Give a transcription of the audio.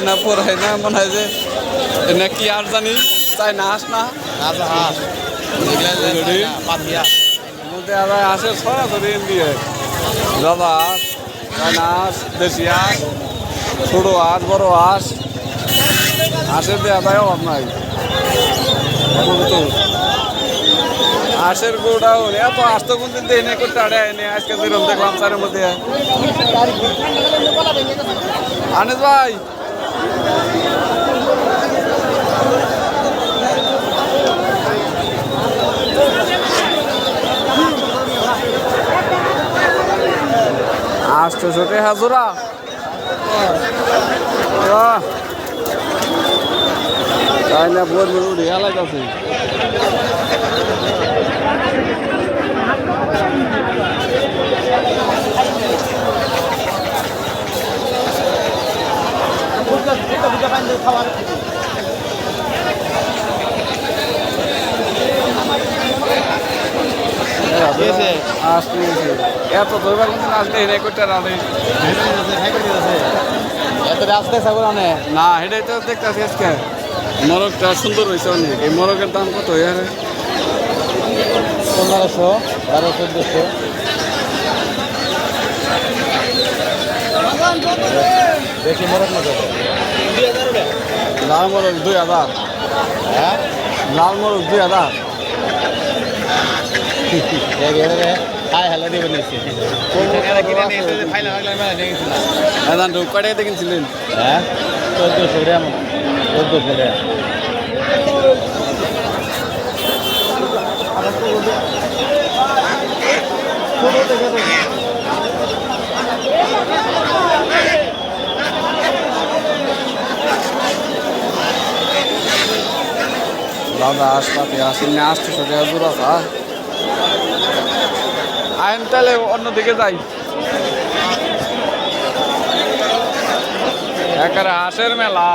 না পড়াই না মনে হয় যে এনে কি আর জানি তাই না আস না। মধ্যে আবার আসে সরাসরি দিয়ে দাদা হাঁস চায়না হাঁস দেশি হাঁস ছোটো হাঁস বড় হাঁস। হাঁসের দিয়ে আদায় অভাব নাই। হাঁসের গোড়াও এত হাঁস তো কোনদিন দিয়ে এনে করতে আড়ে এনে আজকে যেরকম দেখলাম চারের মধ্যে আনিস ভাই আটশোশো টাকা জোড়া বাহ। তাই না বোর উড়ে এলাকাছে এত ধরবার কিন্তু আজকে হেনে করতে রানে এত রাস্তা সাগর আনে না হেঁটে তো দেখতেছি আজকে। মরকটা সুন্দর হয়েছে অনেক। এই দাম কত ইয়ারে পনেরোশো বারো চোদ্দোশো। বেশি না যাবে লাল মরক দুই হাজার। হ্যাঁ? লাল মরক দুই হাজার। কিনে নিয়েছে ফাইনাল ফাইনাল মেলা নিয়ে গেছিলাম এখন ঢুক কটাই দেখিনছিলেন হ্যাঁ চোদ্দোশো টাকা চোদ্দোশো টাকা দাদা আসপাতি আসেন না আসতেছো টাকা দূর আসা আইন তাহলে অন্যদিকে যাই। একারে হাঁসের মেলা।